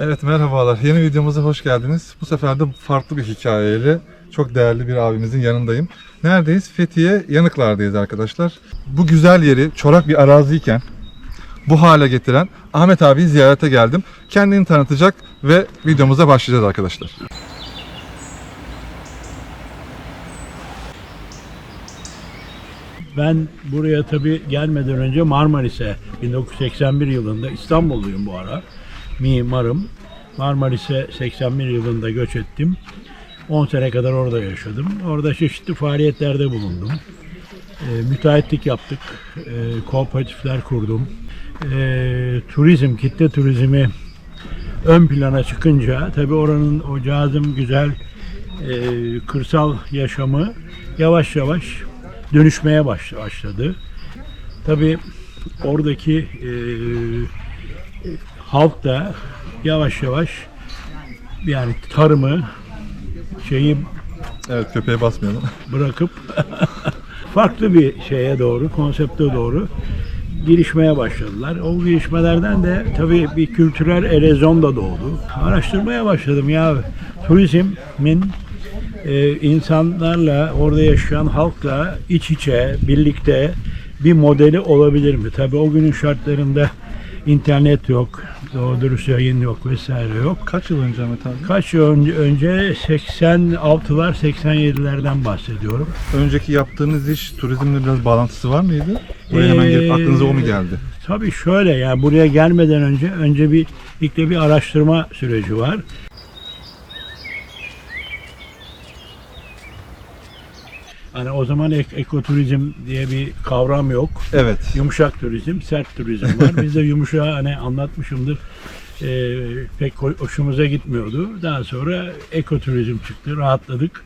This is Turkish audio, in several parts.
Evet merhabalar. Yeni videomuza hoş geldiniz. Bu sefer de farklı bir hikayeyle çok değerli bir abimizin yanındayım. Neredeyiz? Fethiye Yanıklar'dayız arkadaşlar. Bu güzel yeri çorak bir araziyken bu hale getiren Ahmet abiyi ziyarete geldim. Kendini tanıtacak ve videomuza başlayacağız arkadaşlar. Ben buraya tabii gelmeden önce Marmaris'e 1981 yılında İstanbulluyum bu ara. Mimarım. Marmaris'e 81 yılında göç ettim. 10 sene kadar orada yaşadım. Orada çeşitli faaliyetlerde bulundum. E, müteahhitlik yaptık. E, kooperatifler kurdum. E, turizm, kitle turizmi ön plana çıkınca tabii oranın o cazım güzel e, kırsal yaşamı yavaş yavaş dönüşmeye baş- başladı. Tabii oradaki e, halk da yavaş yavaş yani tarımı şeyi Evet köpeğe basmayalım. bırakıp farklı bir şeye doğru, konsepte doğru girişmeye başladılar. O girişmelerden de tabii bir kültürel erozyon da doğdu. Araştırmaya başladım ya turizmin e, insanlarla, orada yaşayan halkla iç içe, birlikte bir modeli olabilir mi? Tabii o günün şartlarında internet yok, doğru dürüst yayın yok vesaire yok. Kaç yıl önce Ahmet abi? Kaç yıl önce, önce 86'lar 87'lerden bahsediyorum. Önceki yaptığınız iş turizmle biraz bağlantısı var mıydı? Buraya hemen gelip Ee, aklınıza o mu geldi? Tabii şöyle yani buraya gelmeden önce önce bir ilk de bir araştırma süreci var. Hani o zaman ek- ekoturizm diye bir kavram yok. Evet. Yumuşak turizm, sert turizm var. Biz de yumuşağı hani anlatmışımdır. Ee, pek ho- hoşumuza gitmiyordu. Daha sonra ekoturizm çıktı, rahatladık.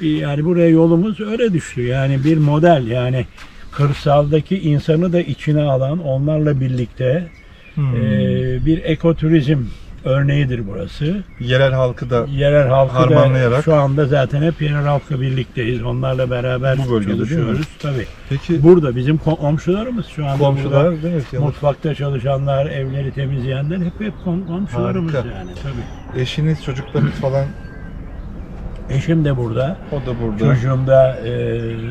Ee, Yani buraya yolumuz öyle düştü. Yani bir model yani kırsaldaki insanı da içine alan onlarla birlikte Hmm. ee, bir ekoturizm örneğidir burası. Yerel halkı da Yerel halkı da Harmanlayarak. şu anda zaten hep yerel halkla birlikteyiz. Onlarla beraber Bu bölgede çalışıyoruz. Tabii. Peki Burada bizim ko- komşularımız şu anda komşular burada. değil mi? Mutfakta çalışanlar, evleri temizleyenler hep hep kom- komşularımız Harika. yani tabii. Eşiniz, çocuklarınız falan Eşim de burada. o da burada. Çocuğum da e,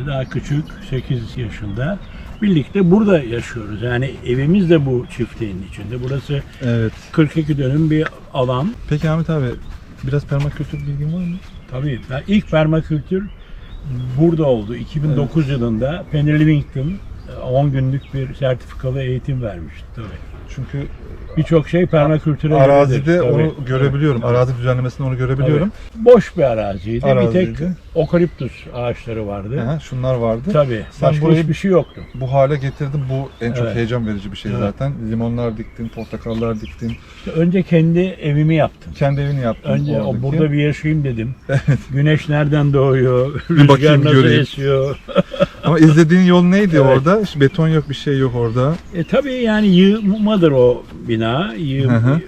daha küçük, 8 yaşında. Birlikte burada yaşıyoruz. Yani evimiz de bu çiftliğin içinde. Burası Evet. 42 dönüm bir alan. Peki Ahmet abi biraz permakültür bilgin var mı? Tabii ben ilk permakültür burada oldu. 2009 yılında Penny Livington e, 10 günlük bir sertifikalı eğitim vermişti tabii. Çünkü Birçok şey permakültüre arazide tabii. onu görebiliyorum. Arazi düzenlemesinde onu görebiliyorum. Boş bir araziydi. Araziydi. Bir tek okaliptus ağaçları vardı. Aha, şunlar vardı. Tabii. Sen Başka burayı- hiçbir şey yoktu. Bu hale getirdim. Bu en çok Evet. heyecan verici bir şey Evet. zaten. Limonlar diktin, portakallar diktin. İşte önce kendi evimi yaptım. Kendi evini yaptın. Önce o burada bir yaşayayım dedim. Güneş nereden doğuyor? bakayım, Rüzgar nasıl göreyim. esiyor? Ama izlediğin yol neydi Evet. orada? Hiç beton yok, bir şey yok orada. E tabii yani yığmadır o bina. Yığ, Hı hı.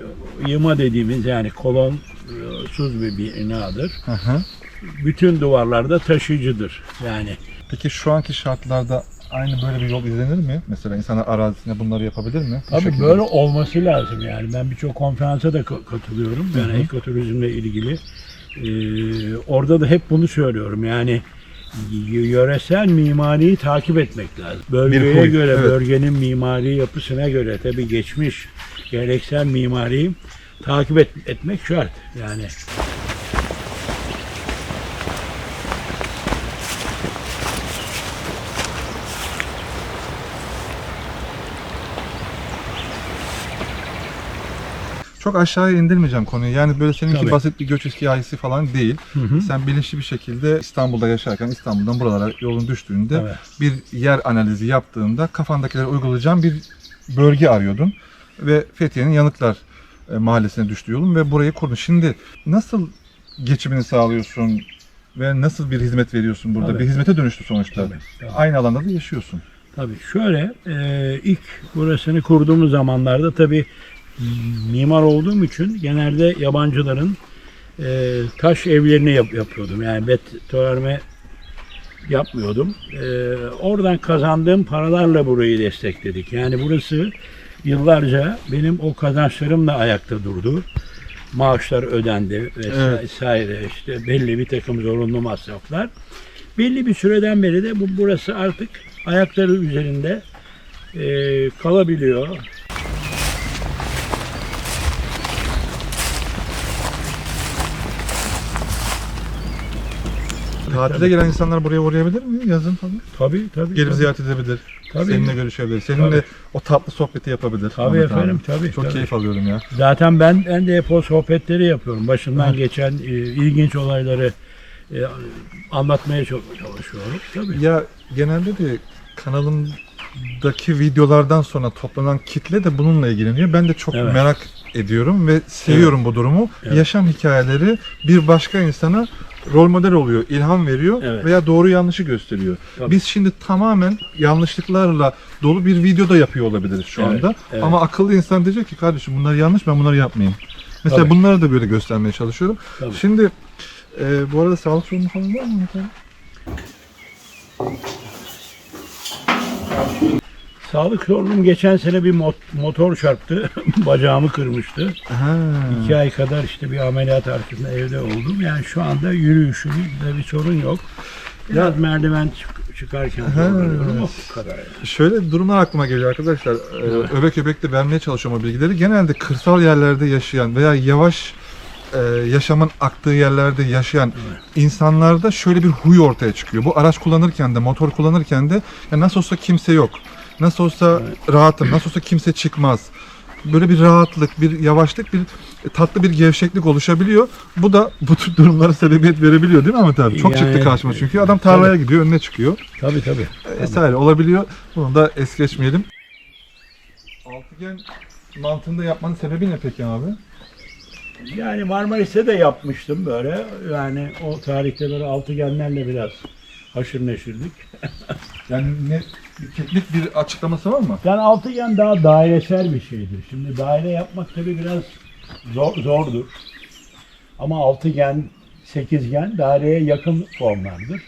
yığma dediğimiz yani kolonsuz bir binadır. Hı hı. Bütün duvarlarda taşıyıcıdır. Yani Peki şu anki şartlarda aynı böyle bir yol izlenir mi? Mesela insanlar arazisinde bunları yapabilir mi? Bu Tabii şekilde. böyle olması lazım yani. Ben birçok konferansa da ka- katılıyorum. Yani Hı hı. ekoturizmle ilgili. Ee, orada da hep bunu söylüyorum. Yani yöresel mimariyi takip etmek lazım. Bölgeye göre, evet. bölgenin mimari yapısına göre tabii geçmiş geleneksel mimariyi takip et- etmek şart. Yani Çok aşağıya indirmeyeceğim konuyu. Yani böyle seninki Tabii. basit bir göç hikayesi falan değil. Hı hı. Sen bilinçli bir şekilde İstanbul'da yaşarken İstanbul'dan buralara yolun düştüğünde Evet. bir yer analizi yaptığında kafandakileri uygulayacağın bir bölge arıyordun. Ve Fethiye'nin Yanıklar e, mahallesine düştü yolun ve burayı kurdun. Şimdi nasıl geçimini sağlıyorsun ve nasıl bir hizmet veriyorsun burada? Tabii. Bir hizmete dönüştü sonuçta. Tabii, tabii. Aynı alanda da yaşıyorsun. Tabii şöyle e, ilk burasını kurduğumuz zamanlarda tabii mimar olduğum için genelde yabancıların e, taş evlerini yap- yapıyordum. Yani betonarme yapmıyordum. E, oradan kazandığım paralarla burayı destekledik. Yani burası yıllarca benim o kazançlarımla ayakta durdu. maaşlar ödendi Evet. vesaire işte belli bir takım zorunlu masraflar. Belli bir süreden beri de bu burası artık ayakları üzerinde e, kalabiliyor. Tatile gelen insanlar buraya uğrayabilir mi yazın falan? Tabii tabii. Gelip tabii. ziyaret edebilir. Tabii. Seninle görüşebilir. Seninle Tabii. o tatlı sohbeti yapabilir. Tabii Ahmet efendim, abi. tabii, Çok tabii. keyif alıyorum ya. Zaten ben ben de hep o sohbetleri yapıyorum. Başından geçen e, ilginç olayları e, anlatmaya çok çalışıyorum. Tabii. Ya genelde de kanalımdaki videolardan sonra toplanan kitle de bununla ilgileniyor. Ben de çok Evet. merak ediyorum ve seviyorum bu durumu. Evet. Yaşam hikayeleri bir başka insana rol model oluyor, ilham veriyor Evet. veya doğru yanlışı gösteriyor. Tabii. Biz şimdi tamamen yanlışlıklarla dolu bir video da yapıyor olabiliriz şu Evet, anda. evet. Ama akıllı insan diyecek ki kardeşim bunlar yanlış ben bunları yapmayayım. Mesela Tabii. bunları da böyle göstermeye çalışıyorum. Tabii. Şimdi e, bu arada sağlık sorunu falan var mı? Sağlık sorunum geçen sene bir mot- motor çarptı. Bacağımı kırmıştı. Ha. İki ay kadar işte bir ameliyat arkasında evde oldum. Yani şu anda yürüyüşümde bir sorun yok. Biraz merdiven çık- çıkarken zorlanıyorum bu kadar. yani. Şöyle durumlar aklıma geliyor arkadaşlar. Ee, öbek öbek de vermeye çalışıyorum o bilgileri. Genelde kırsal yerlerde yaşayan veya yavaş e, yaşamın aktığı yerlerde yaşayan insanlarda şöyle bir huy ortaya çıkıyor. Bu araç kullanırken de, motor kullanırken de ya nasıl olsa kimse yok. Nasıl olsa rahatım, nasıl olsa kimse çıkmaz. Böyle bir rahatlık, bir yavaşlık, bir tatlı bir gevşeklik oluşabiliyor. Bu da bu tür durumlara sebebiyet verebiliyor değil mi Ahmet abi? Çok çıktı Yani- karşıma çünkü. Adam tarlaya gidiyor, önüne çıkıyor Tabii tabii. vesaire olabiliyor. Bunu da es geçmeyelim. Altıgen mantığında yapmanın sebebi ne peki abi? Yani Marmaris'te de yapmıştım böyle. Yani o tarihte böyle altıgenlerle biraz haşır neşirdik. Yani ne teknik bir açıklaması var mı? Yani altıgen daha dairesel bir şeydir. Şimdi daire yapmak tabii biraz zor, zordur. Ama altıgen, sekizgen daireye yakın formlardır.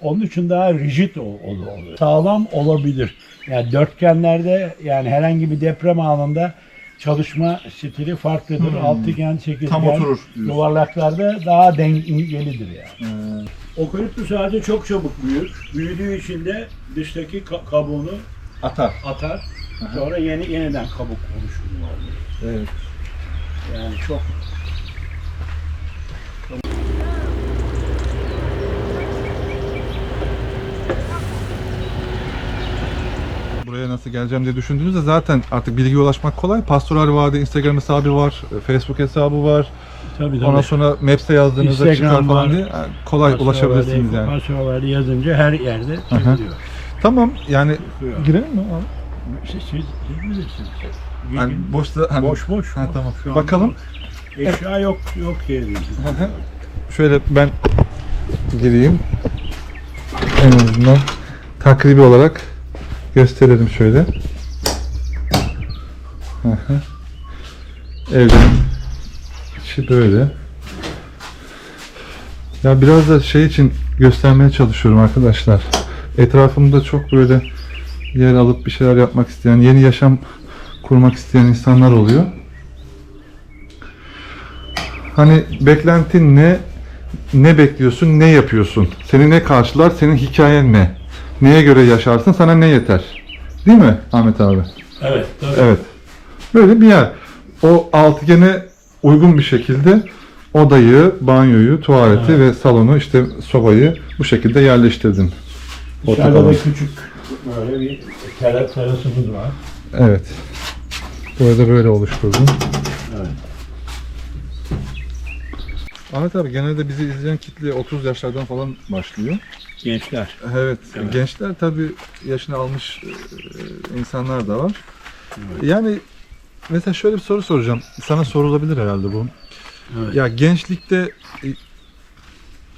Onun için daha rigid ol- ol- oluyor. Sağlam olabilir. Yani dörtgenlerde yani herhangi bir deprem anında çalışma stili farklıdır. Altıgen, sekizgen, Tam oturur diyorsun. yuvarlaklarda daha dengelidir yani. Ee, Okaliptüs ağacı çok çabuk büyür. Büyüdüğü için de dıştaki ka- kabuğunu atar. atar. Sonra yeni yeniden kabuk oluşumu olur. Evet. Yani çok Buraya nasıl geleceğim diye düşündüğünüzde zaten artık bilgiye ulaşmak kolay. Pastoral Vadi Instagram hesabı var, Facebook hesabı var. tabii tabii. Ondan sonra Maps'te yazdığınızda Instagram çıkar falan var. diye yani kolay ulaşabilirsiniz yani. Pastoralarda yazınca her yerde çıkıyor. Tamam yani Çıkıyor. girelim mi abi? Siz, siz, siz bilirsiniz. Yani boşta hani boş boş. Ha, boş. tamam. Şu anda Bakalım. Eşya yok yok diye diyorsun. Hı hı. Şöyle ben gireyim. En azından takribi olarak gösterelim şöyle. Hı. Evlerin içi böyle. Ya biraz da şey için göstermeye çalışıyorum arkadaşlar. Etrafımda çok böyle yer alıp bir şeyler yapmak isteyen, yeni yaşam kurmak isteyen insanlar oluyor. Hani beklentin ne? Ne bekliyorsun? Ne yapıyorsun? Seni ne karşılar? Senin hikayen ne? Neye göre yaşarsın? Sana ne yeter? Değil mi Ahmet abi? Evet. Tabii. Evet. Böyle bir yer. O altıgene uygun bir şekilde odayı, banyoyu, tuvaleti ve salonu işte sobayı bu şekilde yerleştirdin. Dışarıda da küçük böyle bir teras terasımız var. Evet. Burada böyle oluşturdun. Evet. Ahmet abi genelde bizi izleyen kitle 30 yaşlardan falan başlıyor. Gençler. Evet, Evet. gençler tabii yaşını almış e, insanlar da var. Yani mesela şöyle bir soru soracağım. Sana sorulabilir herhalde bu. Evet. Ya gençlikte e,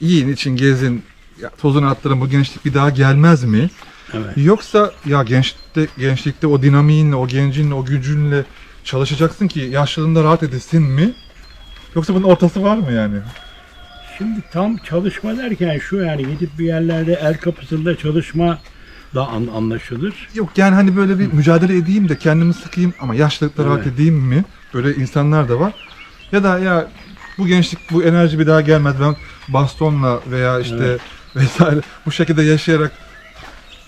yiyin için gezin, ya, tozunu attırın bu gençlik bir daha gelmez mi? Evet. Yoksa ya gençlikte gençlikte o dinamiğinle, o gencinle, o gücünle çalışacaksın ki yaşlılığında rahat edesin mi? Yoksa bunun ortası var mı yani? Şimdi tam çalışma derken şu yani gidip bir yerlerde el kapısında çalışma da an- anlaşılır. Yok yani hani böyle bir mücadele edeyim de kendimi sıkayım ama yaşlılıkta rahat Evet. edeyim mi? Böyle insanlar da var. Ya da ya bu gençlik bu enerji bir daha gelmez. Ben bastonla veya işte Evet. vesaire bu şekilde yaşayarak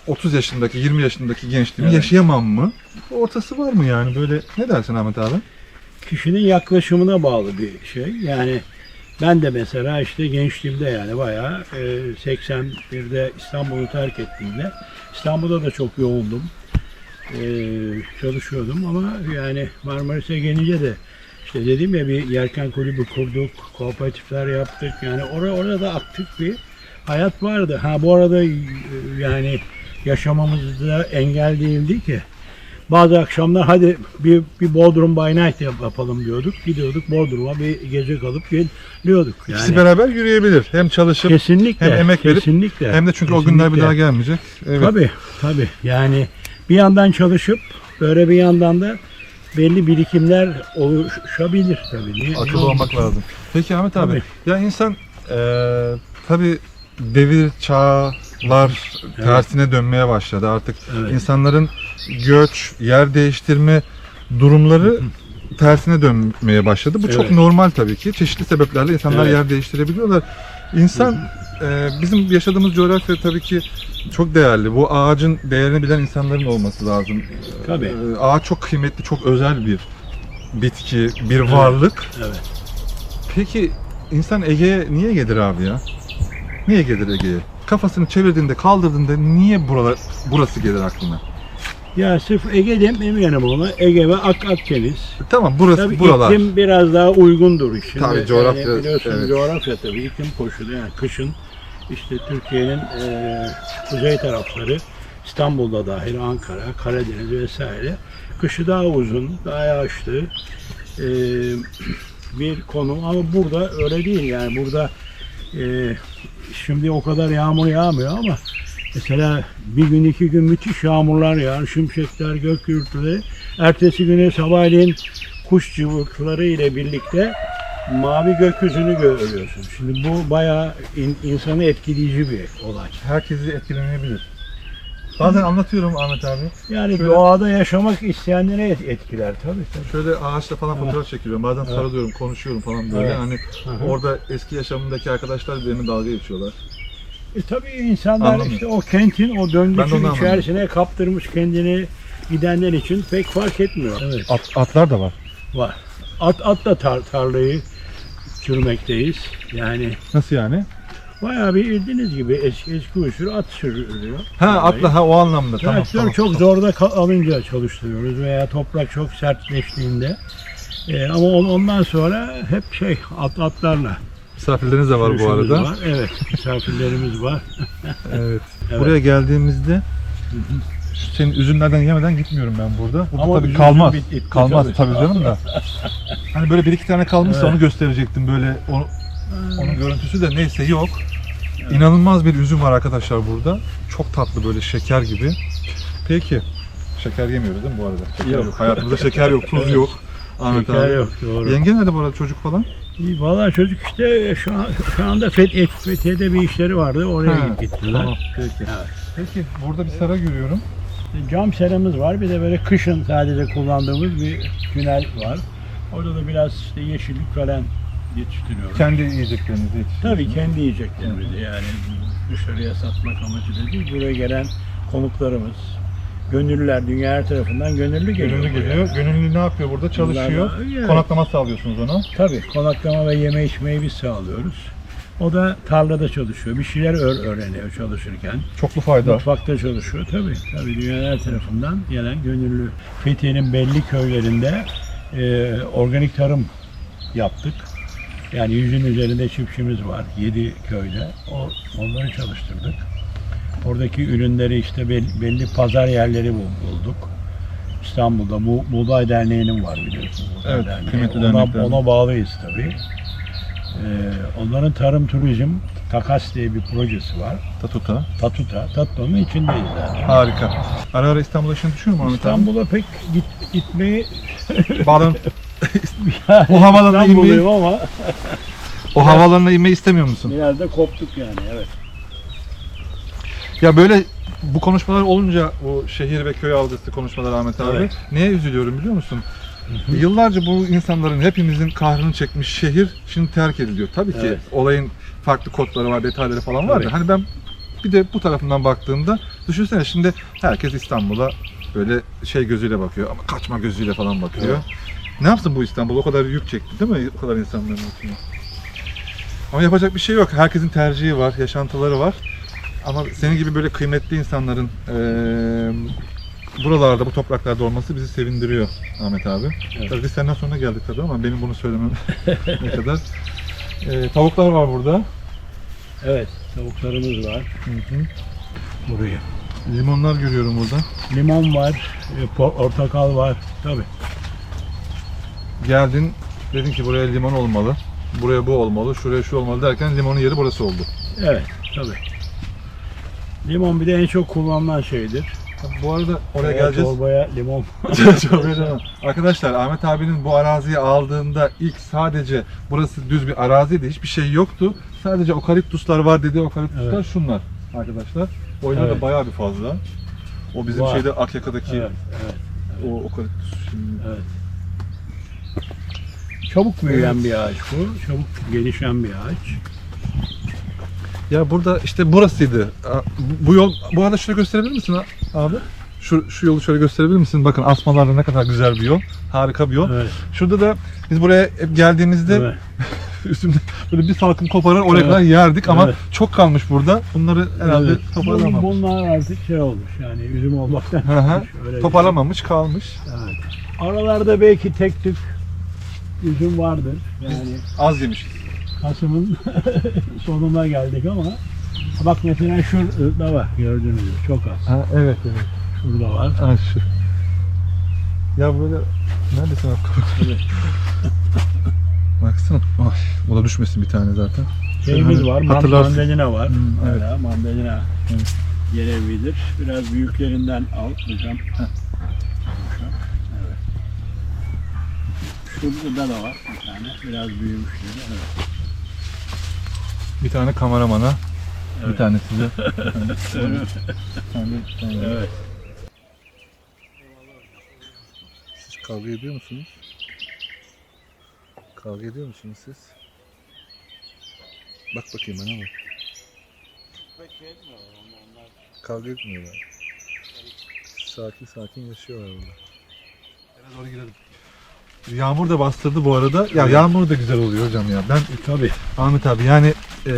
30 yaşındaki 20 yaşındaki gençliğimi Evet. yaşayamam mı? Ortası var mı yani böyle ne dersin Ahmet abi? kişinin yaklaşımına bağlı bir şey. Yani ben de mesela işte gençliğimde yani bayağı e, 81'de İstanbul'u terk ettiğimde İstanbul'da da çok yoğundum. E, çalışıyordum ama yani Marmaris'e gelince de işte dedim ya bir yelken kulübü kurduk, kooperatifler yaptık. Yani orada orada aktif bir hayat vardı. Ha bu arada e, yani yaşamamızda engel değildi ki. Bazı akşamlar hadi bir, bir Bodrum by night yap- yapalım diyorduk. Gidiyorduk Bodrum'a bir gece kalıp geliyorduk. İkisi Yani beraber yürüyebilir. Hem çalışıp kesinlikle. hem emek verip, kesinlikle, hem de çünkü o günler bir kesinlikle. daha gelmeyecek. Evet. Tabii tabii. Yani bir yandan çalışıp böyle bir yandan da belli birikimler oluşabilir tabii. Niye- Akıllı niye olmak lazım. Peki Ahmet abi, Tabii. ya insan eee tabi devir, çağlar tersine dönmeye başladı. Artık Evet. insanların göç, yer değiştirme durumları tersine dönmeye başladı. Bu çok Evet. normal tabii ki. Çeşitli sebeplerle insanlar Evet. yer değiştirebiliyorlar. İnsan eee, bizim yaşadığımız coğrafya tabii ki çok değerli. Bu ağacın değerini bilen insanların olması lazım. Tabii. Eee, ağaç çok kıymetli, çok özel bir bitki, bir varlık. Evet. Peki insan Ege'ye niye gelir abi ya? Niye gelir Ege'ye? Kafasını çevirdiğinde, kaldırdığında niye buralar, burası gelir aklına? Ya sırf Ege demeyelim ona. Ege ve Ak Akdeniz. Tamam burası Tabii buralar. iklim biraz daha uygundur işin. Tabii, Yani coğrafya, biliyorsun evet. coğrafya tabii iklim koşulu yani kışın işte Türkiye'nin e, kuzey tarafları İstanbul'da dahil Ankara, Karadeniz vesaire kışı daha uzun, daha yağışlı e, bir konu ama burada öyle değil yani burada e, şimdi o kadar yağmur yağmıyor ama mesela bir gün iki gün müthiş yağmurlar yağar, şimşekler, gök gürültüleri. Ertesi güne sabahleyin kuş cıvıltıları ile birlikte mavi gökyüzünü görüyorsun. Şimdi bu bayağı in- insanı etkileyici bir olay. Herkesi etkilemeyebilir. Bazen anlatıyorum Ahmet abi. Yani Şöyle- doğada yaşamak isteyenlere et- etkiler tabii tabii. Şöyle ağaçla falan fotoğraf çekiliyorum. Bazen sarılıyorum, konuşuyorum falan böyle. Evet. Hani Hı hı. orada eski yaşamındaki arkadaşlar benimle dalga geçiyorlar. E tabii insanlar Anladım. işte o kentin o döngüsün anladım. içerisine kaptırmış kendini gidenler için pek fark etmiyor. Evet. At, atlar da var. Var. At atla tar tarlayı sürmekteyiz. Yani Nasıl yani? bayağı bir bildiğiniz gibi eski eski usul at sürülüyor. Ha Tarlayı. atla ha o anlamda. Tamam, Traktör tamam. çok zorda kalınca çalıştırıyoruz veya toprak çok sertleştiğinde. Ee, ama on- ondan sonra hep şey at atlarla. Misafirleriniz de var bu sürüşümüz arada. var. Evet, misafirlerimiz var. Evet. Evet. Buraya geldiğimizde senin üzümlerden yemeden gitmiyorum ben burada. Burada Ama tabii üzüm kalmaz. bit- bitti kalmaz tabii. tabii. canım da. Hani böyle bir iki tane kalmışsa Evet. onu gösterecektim böyle. O, onun görüntüsü de neyse yok. İnanılmaz bir üzüm var arkadaşlar burada. Çok tatlı böyle şeker gibi. Peki. Şeker yemiyoruz değil mi bu arada? Şeker yok. Yok. Hayatımızda şeker yok, tuz yok. Ahmet Şeker abi. yok doğru. Yenge nerede bu arada çocuk falan? Valla çocuk işte şu, an, şu anda Fethiye, Fethiye'de bir işleri vardı. Oraya Ha, git- gittiler. Tamam peki. Evet. Peki burada bir sera görüyorum. Cam seramız var. Bir de böyle kışın sadece kullandığımız bir tünel var. Orada da biraz işte yeşillik falan yetiştiriyoruz. Kendi yiyeceklerinizi yetiştiriyorsunuz. Tabii kendi yiyeceklerimizi yani dışarıya satmak amacıyla değil. Buraya gelen konuklarımız, gönüllüler dünya her tarafından gönüllü geliyor. Gönüllü buraya. geliyor. Gönüllü ne yapıyor burada? Çalışıyor. Evet. Konaklama sağlıyorsunuz ona. Tabii konaklama ve yeme içmeyi biz sağlıyoruz. O da tarlada çalışıyor. Bir şeyler öğ- öğreniyor çalışırken. Çoklu fayda. Mutfakta çalışıyor tabii. Tabii dünyanın her tarafından gelen gönüllü. Fethiye'nin belli köylerinde e, organik tarım yaptık. Yani yüzün üzerinde çiftçimiz var. Yedi köyde. O, onları çalıştırdık. Oradaki ürünleri işte belli, pazar yerleri bul- bulduk. İstanbul'da bu Buğday Derneği'nin var biliyorsunuz. Buğday Evet, Derneği. kıymetli ona, dernekler. ona bağlıyız tabii. Ee, onların tarım turizm takas diye bir projesi var. Tatuta. Tatuta, Tatlı'nın içindeyiz zaten. Harika. Ara ara İstanbul'a işini düşünüyor mu Ahmet? İstanbul'a pek git, gitmeyi Bağlan, O havalarına inmeyi- ama o havalarına inmeyi istemiyor musun? biraz da koptuk yani evet. Ya böyle bu konuşmalar olunca o şehir ve köy algısı konuşmalar Ahmet abi. Evet. Neye üzülüyorum biliyor musun? Yıllarca bu insanların hepimizin kahrını çekmiş şehir şimdi terk ediliyor. Tabii ki Evet. olayın farklı kodları var, detayları falan var da hani ben bir de bu tarafından baktığımda düşünsene şimdi herkes İstanbul'a böyle şey gözüyle bakıyor ama kaçma gözüyle falan bakıyor. Ne yapsın bu İstanbul? O kadar yük çekti değil mi? O kadar insanların üstüne. Ama yapacak bir şey yok. Herkesin tercihi var, yaşantıları var. Ama senin gibi böyle kıymetli insanların eee, buralarda, bu topraklarda olması bizi sevindiriyor Ahmet abi. Evet. Tabii biz senden sonra geldik tabii ama benim bunu söylemem ne kadar. Eee, tavuklar var burada. Evet, tavuklarımız var buraya. Limonlar görüyorum burada. Limon var, e, por- portakal var. Tabii. Geldin, dedin ki buraya limon olmalı. Buraya bu olmalı, şuraya şu olmalı derken limonun yeri burası oldu. Evet, tabii. Limon bir de en çok kullanılan şeydir. Bu arada oraya Veya geleceğiz. Çorbaya limon. Arkadaşlar Ahmet abinin bu araziyi aldığında ilk sadece burası düz bir araziydi. Hiçbir şey yoktu. Sadece okaliptuslar var dediği okaliptuslar Evet. şunlar arkadaşlar. Boyları Evet. da bayağı bir fazla. O bizim Var. şeyde Akyaka'daki evet, evet, o okaliptus. Şimdi. evet. Çabuk büyüyen bir ağaç bu. Çabuk gelişen bir ağaç. Ya burada işte burasıydı. Bu yol, bu arada şöyle gösterebilir misin abi? Şu, şu yolu şöyle gösterebilir misin? Bakın asmalarla ne kadar güzel bir yol. Harika bir yol. Evet. Şurada da biz buraya hep geldiğimizde evet. üstünde böyle bir salkım koparır oraya Evet. kadar yerdik ama Evet. çok kalmış burada. Bunları herhalde Evet. toparlamamış. Bunlar artık şey olmuş yani üzüm olmaktan çıkmış. Toparlamamış kalmış. şey. Evet. Aralarda belki tek tük üzüm vardır. Yani Az yemiş. Kasım'ın sonuna geldik ama bak mesela şurada var gördüğünüz gibi çok az. Ha, evet evet. Şurada var. Ha, şu. Ya böyle neredesin abi? Baksana. Ay, o da düşmesin bir tane zaten. Şeyimiz Hani var, hatırlarsın. mandalina var. Hmm, evet. Hala mandalina Evet. gelebilir. Biraz büyüklerinden al hocam. Şurada da var bir tane. Biraz büyümüşleri. Evet. Bir tane kameramana, bir Evet. tane size. Bir tane, tane. evet. Siz kavga ediyor musunuz? Kavga ediyor musunuz siz? Bak bakayım bana bak. Kavga etmiyorlar. Sakin sakin yaşıyorlar burada. Eve doğru girelim. Yağmur da bastırdı bu arada. Ya yağmur da güzel oluyor hocam ya. Ben Tabii. Ahmet abi yani e,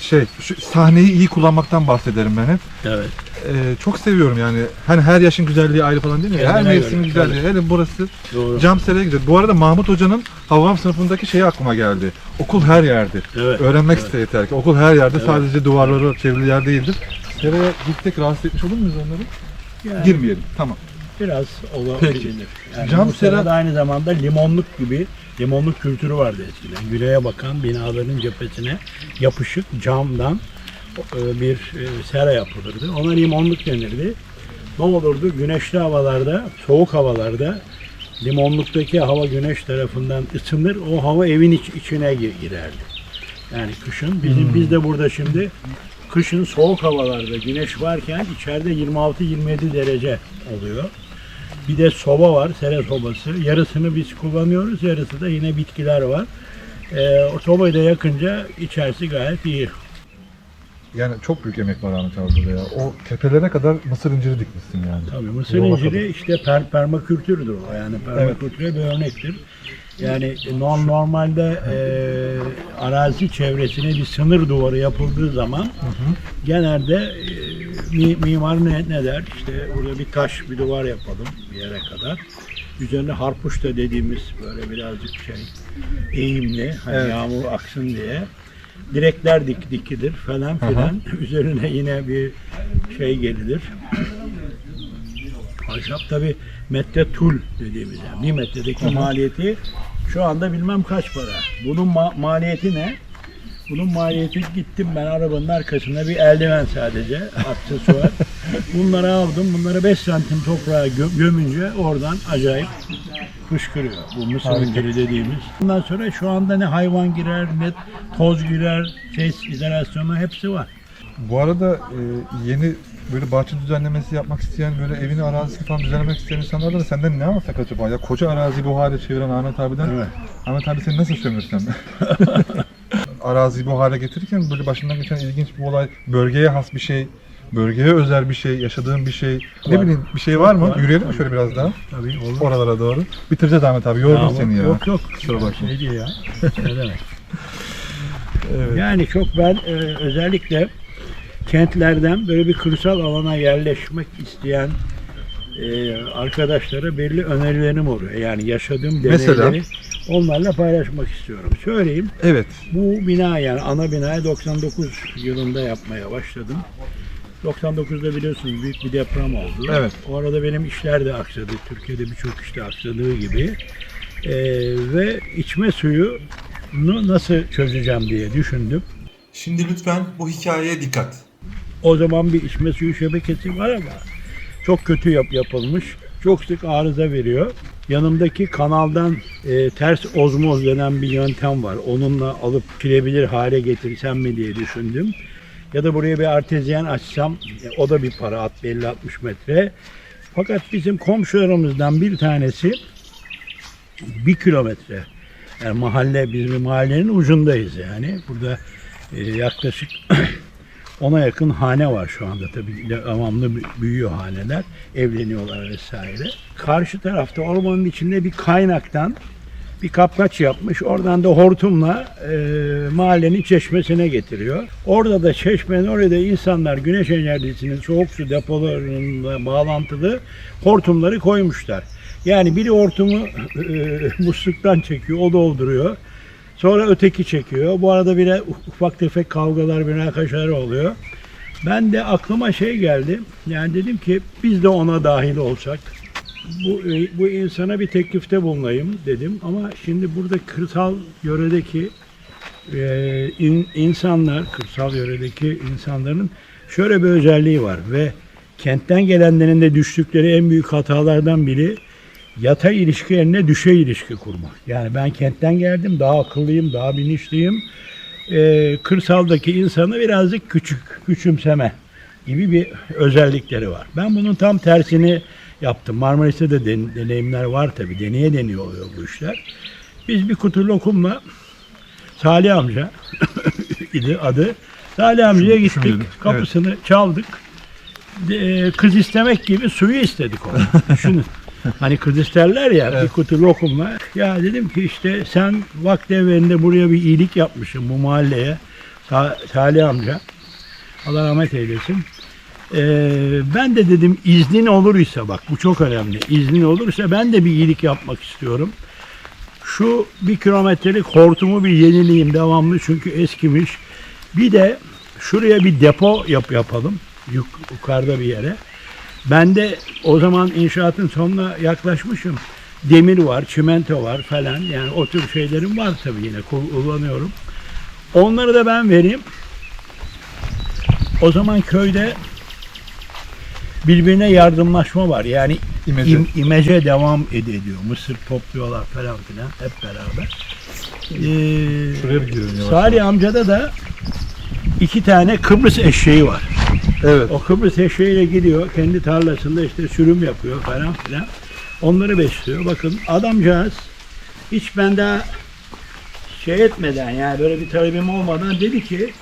şey şu sahneyi iyi kullanmaktan bahsederim ben hep. Evet. Eee, çok seviyorum yani. Hani her yaşın güzelliği ayrı falan değil mi? Her Kendine mevsimin göre, güzelliği. Hele burası Doğru. cam sereye güzel. Bu arada Mahmut Hoca'nın Havam sınıfındaki şeyi aklıma geldi. Okul her yerdir. Evet. Öğrenmek evet. iste yeter ki. Okul her yerde Evet. sadece duvarları çevrili yer değildir. Seraya gittik rahatsız etmiş olur muyuz onları? Yani Girmeyelim. Tamam. Biraz olabilir. Yani Cam bu sera- serada aynı zamanda limonluk gibi limonluk kültürü vardı eskiden. Güneye bakan binaların cephesine yapışık camdan e, bir e, sera yapılırdı. Ona limonluk denirdi. Ne olurdu? Güneşli havalarda, soğuk havalarda limonluktaki hava güneş tarafından ısınır. O hava evin iç, içine gir- girerdi. Yani kışın. Bizim biz de burada şimdi kışın soğuk havalarda güneş varken içeride 26-27 derece oluyor. Bir de soba var, sera sobası. Yarısını biz kullanıyoruz, yarısı da yine bitkiler var. Ee, o sobayı da yakınca içerisi gayet iyi. Yani çok büyük emek var Ahmet abi ya. O tepelerine kadar mısır inciri dikmişsin yani. Tabii mısır Yola inciri işte per, permakültürdür o. Yani permakültüre bir örnektir. Yani no- normalde e, arazi çevresine bir sınır duvarı yapıldığı zaman genelde e, mi- mimar ne, ne der? İşte burada bir taş bir duvar yapalım bir yere kadar. Üzerine harpuşta dediğimiz böyle birazcık şey eğimli hani Evet. yağmur aksın diye direkler dik dikilir falan filan. Üzerine yine bir şey gelilir. Ahşap tabi metre tul dediğimiz yani bir metredeki maliyeti şu anda bilmem kaç para. Bunun ma- maliyeti ne? Bunun maliyeti gittim ben arabanın arkasında bir eldiven sadece aksesuar. Bunları aldım. Bunları 5 santim toprağa gö- gömünce oradan acayip fışkırıyor. Bu mısır inciri dediğimiz. Bundan sonra şu anda ne hayvan girer ne toz girer, ses izolasyonu hepsi var. Bu arada e, yeni böyle bahçe düzenlemesi yapmak isteyen, böyle evini arazisini falan düzenlemek isteyen insanlardan da senden ne alsak acaba? Ya koca araziyi bu hale çeviren Ahmet abiden, Evet. Ahmet abi seni nasıl sömürsem? araziyi bu hale getirirken böyle başından geçen ilginç bir olay, bölgeye has bir şey, bölgeye özel bir şey, yaşadığın bir şey, ne Var. bileyim bir şey var mı? Var. Yürüyelim mi şöyle biraz daha? Tabii olur. Oralara doğru. Bitireceğiz Ahmet abi, Tamam, seni ya. Yok yok. Kusura bakma. Ne diyor ya? ne demek? Evet. Yani çok ben e, özellikle kentlerden böyle bir kırsal alana yerleşmek isteyen e, arkadaşlara belli önerilerim oluyor. Yani yaşadığım Mesela? deneyimleri onlarla paylaşmak istiyorum. Söyleyeyim. Evet. Bu bina yani ana binayı 99 yılında yapmaya başladım. 99'da biliyorsunuz büyük bir deprem oldu. Evet. O arada benim işler de aksadı. Türkiye'de birçok işte aksadığı gibi. Ee, ve içme suyunu nasıl çözeceğim diye düşündüm. Şimdi lütfen bu hikayeye dikkat. O zaman bir içme suyu şebekesi var ama çok kötü yap yapılmış. Çok sık arıza veriyor. Yanımdaki kanaldan e, ters ozmoz denen bir yöntem var. Onunla alıp kilebilir hale getirsem mi diye düşündüm. Ya da buraya bir artezyen açsam e, o da bir para at 50-60 metre. Fakat bizim komşularımızdan bir tanesi bir kilometre. Yani mahalle bizim mahallenin ucundayız yani. Burada e, yaklaşık ona yakın hane var şu anda tabii devamlı bü- büyüyor haneler. Evleniyorlar vesaire. Karşı tarafta ormanın içinde bir kaynaktan bir kapkaç yapmış. Oradan da hortumla e, mahallenin çeşmesine getiriyor. Orada da çeşmenin orada insanlar güneş enerjisinin soğuk su depolarıyla bağlantılı hortumları koymuşlar. Yani biri hortumu e, musluktan çekiyor, o dolduruyor. Sonra öteki çekiyor. Bu arada bile ufak tefek kavgalar, münakaşalar oluyor. Ben de aklıma şey geldi. Yani dedim ki biz de ona dahil olsak. Bu, bu insana bir teklifte bulunayım dedim. Ama şimdi burada kırsal yöredeki e, in- insanlar, kırsal yöredeki insanların şöyle bir özelliği var ve kentten gelenlerin de düştükleri en büyük hatalardan biri yatay ilişki yerine düşey ilişki kurmak. Yani ben kentten geldim, daha akıllıyım, daha bilinçliyim. Ee, kırsaldaki insanı birazcık küçük, küçümseme gibi bir özellikleri var. Ben bunun tam tersini yaptım. Marmaris'te de den- deneyimler var tabii. Deneye deniyor oluyor bu işler. Biz bir kutu lokumla Salih amca idi adı. Salih amcaya gittik. düşünmedim. Kapısını çaldık. De- kız istemek gibi suyu istedik onu. Düşünün. Hani isterler ya bir Evet. kutu lokumla. Ya dedim ki işte sen vakti evvelinde buraya bir iyilik yapmışsın bu mahalleye. Sa- Salih amca. Allah rahmet eylesin. Ee, ben de dedim iznin olursa bak bu çok önemli. İznin olursa ben de bir iyilik yapmak istiyorum. Şu bir kilometrelik hortumu bir yenileyim devamlı çünkü eskimiş. Bir de şuraya bir depo yap yapalım. Yuk- yukarıda bir yere. Ben de o zaman inşaatın sonuna yaklaşmışım. Demir var, çimento var falan. Yani o tür şeylerim var tabii yine kullanıyorum. Onları da ben vereyim. O zaman köyde birbirine yardımlaşma var. Yani İmece. im- imece devam ed- ediyor. Mısır topluyorlar falan filan hep beraber. Ee, Şuraya bir girelim Salih amcada da iki tane Kıbrıs eşeği var. Evet. O Kıbrıs eşeğiyle gidiyor. Kendi tarlasında işte sürüm yapıyor falan filan. Onları besliyor. Bakın adamcağız hiç ben daha şey etmeden yani böyle bir talebim olmadan dedi ki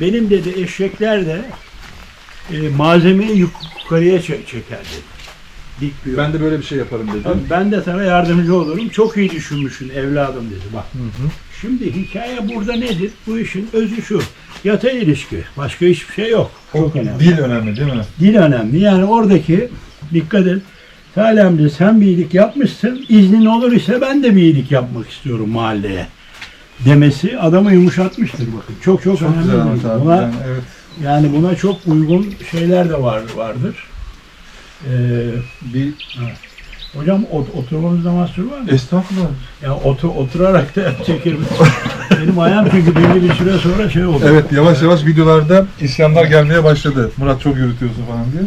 benim dedi eşekler de e, malzemeyi yukarıya çe- çeker dedi. Dik bir Ben de böyle bir şey yaparım dedim. Tabii ben de sana yardımcı olurum. Çok iyi düşünmüşsün evladım dedi bak. Hı hı. Şimdi hikaye burada nedir? Bu işin özü şu. Yatay ilişki. Başka hiçbir şey yok. Çok önemli. Dil önemli değil mi? Dil önemli. Yani oradaki dikkat et. Amca sen bir iyilik yapmışsın. İznin olur ise ben de bir iyilik yapmak istiyorum mahalleye. Demesi adamı yumuşatmıştır bakın. Çok çok, Çok önemli. güzel abi. Buna, Yani, evet. yani buna çok uygun şeyler de var vardır. Ee, Bir hocam ot- oturmamızda mahsur var mı? estağfurullah. Ya otur, oturarak da çekerim. Benim ayağım çünkü belli bir süre sonra şey oldu. Evet yavaş yavaş videolarda isyanlar gelmeye başladı. Murat çok yürütüyorsun falan diye.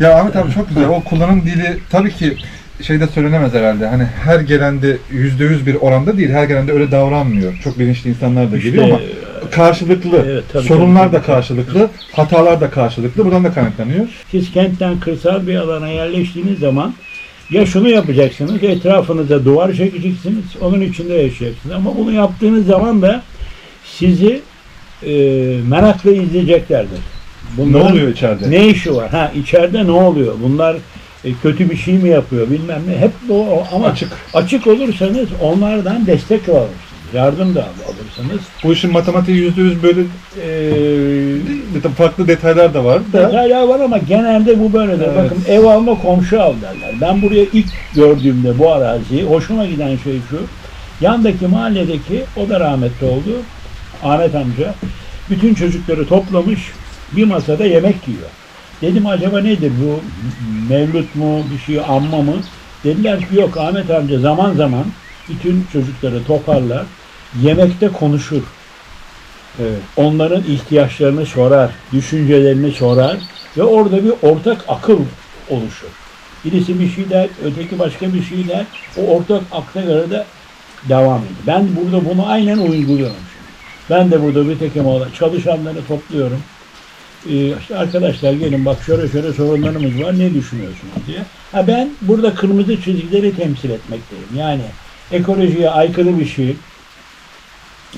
Ya Ahmet abi çok güzel. O kullanım dili tabii ki şeyde söylenemez herhalde. Hani her gelende yüzde yüz bir oranda değil. Her gelende öyle davranmıyor. Çok bilinçli insanlar da geliyor ama karşılıklı. Evet, tabii, Sorunlar tabii, da karşılıklı, hatalar da karşılıklı. Buradan da kaynaklanıyor. Siz kentten kırsal bir alana yerleştiğiniz zaman ya şunu yapacaksınız, etrafınıza duvar çekeceksiniz, onun içinde yaşayacaksınız. Ama bunu yaptığınız zaman da sizi e, merakla izleyeceklerdir. Ne Bunların oluyor içeride? Ne işi var? Ha içeride ne oluyor? Bunlar e, kötü bir şey mi yapıyor bilmem ne. Hep bu ama Açık. açık olursanız onlardan destek alırsınız. Yardım da alırsınız. Bu işin matematiği yüzde yüz böyle e, farklı detaylar da var da. Detaylar var ama genelde bu böyledir. Evet. Bakın ev alma komşu al derler. Ben buraya ilk gördüğümde bu araziyi hoşuma giden şey şu. Yandaki mahalledeki o da rahmetli oldu. Ahmet amca. Bütün çocukları toplamış bir masada yemek yiyor. Dedim acaba nedir bu mevlüt mu bir şey amma mı? Dediler ki yok Ahmet amca zaman zaman bütün çocukları toparlar yemekte konuşur Evet. onların ihtiyaçlarını sorar, düşüncelerini sorar ve orada bir ortak akıl oluşur. Birisi bir şey der, öteki başka bir şey der. O ortak akla göre de devam ediyor. Ben burada bunu aynen uyguluyorum şimdi. Ben de burada bir tekim olarak çalışanları topluyorum. Ee, işte arkadaşlar gelin bak şöyle şöyle sorunlarımız var ne düşünüyorsunuz diye. Ha ben burada kırmızı çizgileri temsil etmekteyim. Yani ekolojiye aykırı bir şey,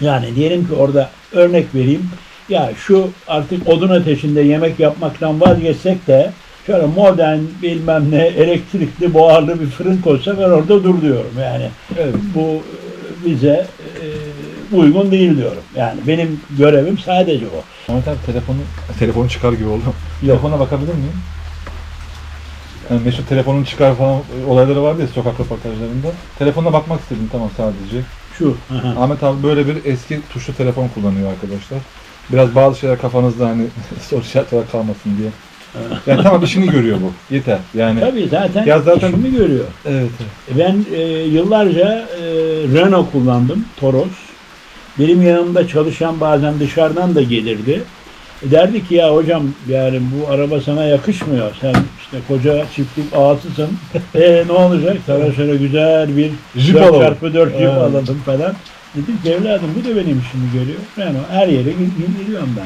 yani diyelim ki orada örnek vereyim. Ya şu artık odun ateşinde yemek yapmaktan vazgeçsek de şöyle modern bilmem ne elektrikli buharlı bir fırın koysa ben orada dur diyorum. Yani Evet. bu e, bize e, uygun değil diyorum. Yani benim görevim sadece o. Ahmet abi telefonu, telefonu çıkar gibi oldu. Telefona bakabilir miyim? Yani meşhur telefonun çıkar falan olayları vardı ya sokak röportajlarında. Telefonuna bakmak istedim tamam sadece. Şu. aha. Ahmet abi böyle bir eski tuşlu telefon kullanıyor arkadaşlar. Biraz bazı şeyler kafanızda hani soru işareti olarak kalmasın diye. Yani tamam işini görüyor bu. Yeter. Yani Tabii zaten, Ya zaten- işimi görüyor. evet. Ben e, yıllarca e, Renault kullandım, Toros. Benim yanımda çalışan bazen dışarıdan da gelirdi. Derdi ki ya hocam yani bu araba sana yakışmıyor. Sen işte koca çiftlik ağasısın. e ne olacak? Sana şöyle güzel bir Jip 4 alalım. çarpı 4 jip Evet. alalım falan. Dedim ki evladım bu da benim işimi görüyor. Renault her yere gi- gidiyorum ben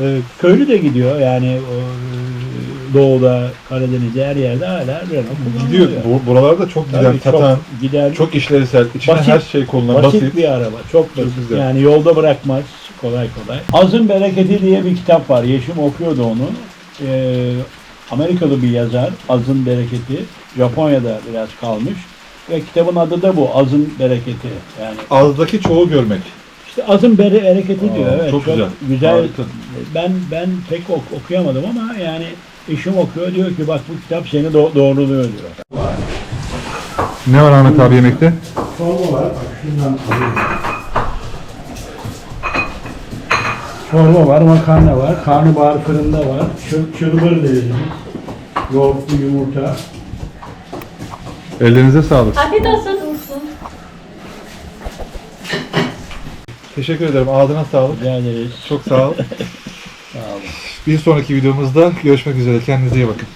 ya. Köylü de gidiyor yani o, e, doğuda, Karadeniz'de her yerde hala Renault Gidiyor. Bu, buralarda çok güzel Tabii çok gider. çok işlevsel, içine Basit- her şey konulan, basit, basit. bir araba. Çok basit. güzel. yani yolda bırakmaz kolay kolay. Azın Bereketi diye bir kitap var. Yeşim okuyordu onu. Ee, Amerikalı bir yazar. Azın Bereketi. Japonya'da biraz kalmış. Ve kitabın adı da bu. Azın Bereketi. Yani Azdaki çoğu görmek. işte azın bere bereketi Aa, diyor. Evet, çok güzel. güzel. Harika. Ben ben pek ok- okuyamadım ama yani eşim okuyor diyor ki bak bu kitap seni do- doğruluyor diyor. Ne var Ahmet abi yemekte? Çorba var. Bak şundan alayım. Çorba var, makarna var, karnabahar fırında var, çılbır biz. Yoğurtlu yumurta. Ellerinize sağlık. Afiyet olsun olsun. Teşekkür ederim. Ağzına sağlık. Rica ederiz. Çok sağ ol. Sağ olun. Bir sonraki videomuzda görüşmek üzere. Kendinize iyi bakın.